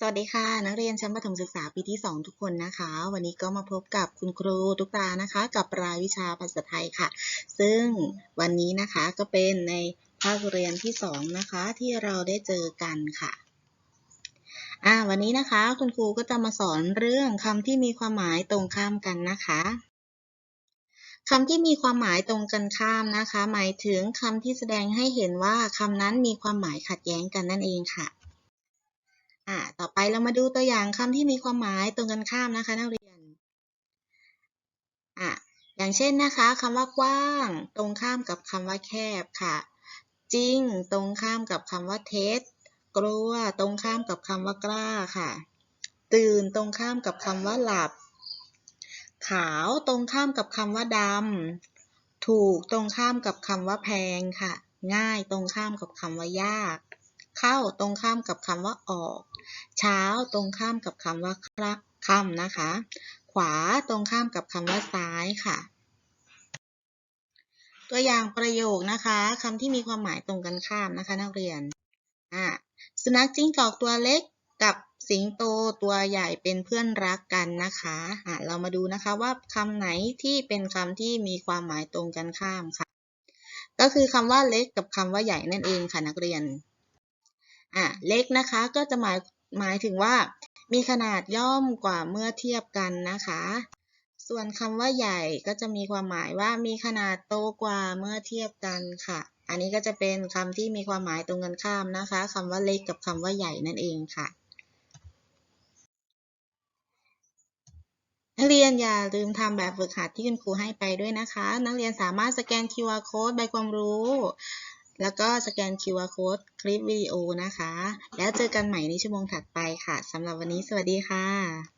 สวัสดีค่ะ นักเรียนชั้นประถมศึกษาปีที่ 2 ทุกคนนะคะ วันนี้ก็มาพบกับคุณครูทุกตานะคะ กับรายวิชาภาษาไทยค่ะ ซึ่งวันนี้นะคะก็เป็นในภาคเรียนที่ 2 นะคะ ที่เราได้เจอกันค่ะอ่าวันนี้นะคะคุณครูก็จะมาสอนเรื่องคำที่มีความหมายตรงข้ามกันนะคะคำที่มีความหมายตรงกันข้ามนะคะ หมายถึงคำที่แสดงให้เห็นว่าคำนั้นมีความหมายขัดแย้งกันนั่นเองค่ะ อ่าต่อไปเรามาดูตัวอย่างคำที่มีความหมายตรงกันข้ามนะคะนักเรียนอ่าอย่างเช่นนะคะคำว่ากว้าง ตรงข้ามกับคำว่าแคบค่ะ จริง ตรงข้ามกับคำว่าเท็จกลัว ตรงข้ามกับคำว่ากล้าค่ะ ตื่นตรงข้ามกับคำว่าหลับ ขาวตรงข้ามกับคำว่าดำถูกตรงข้ามกับคำว่าแพงค่ะ ง่ายตรงข้ามกับคำว่ายาก เข้าตรงข้ามกับคำว่าออก เช้าตรงข้ามกับคำว่าค่ำนะคะ ขวาตรงข้ามกับคำว่าซ้ายค่ะ ตัวอย่างประโยคนะคะคำที่มีความหมายตรงกันข้ามนะคะ นักเรียนอ่าสุนัขจิ้งจอกตัวเล็กกับสิงโตตัวใหญ่เป็นเพื่อนรักกันนะคะอ่าเรามาดูนะคะว่าคำไหนที่เป็นคำที่มีความหมายตรงกันข้ามค่ะ ก็คือคำว่าเล็กกับคำว่าใหญ่นั่นเองค่ะนักเรียนอ่าเล็กนะคะก็จะหมาย หมายถึงว่า มีขนาดย่อมกว่าเมื่อเทียบกันนะคะ ส่วนคำว่าใหญ่ก็จะมีความหมายว่ามีขนาดโตกว่าเมื่อเทียบกันค่ะ อันนี้ก็จะเป็นคำที่มีความหมายตรงกันข้ามนะคะคำว่าเล็กกับคำว่าใหญ่นั่นเองค่ะนักเรียนอย่าลืมทำแบบฝึกหัดที่คุณครูให้ไปด้วยนะคะ นักเรียนสามารถสแกน QR code ใบความรู้ แล้วก็สแกน QR code คลิปวิดีโอนะคะ แล้วเจอกันใหม่ในชั่วโมงถัดไปค่ะสำหรับวันนี้สวัสดีค่ะ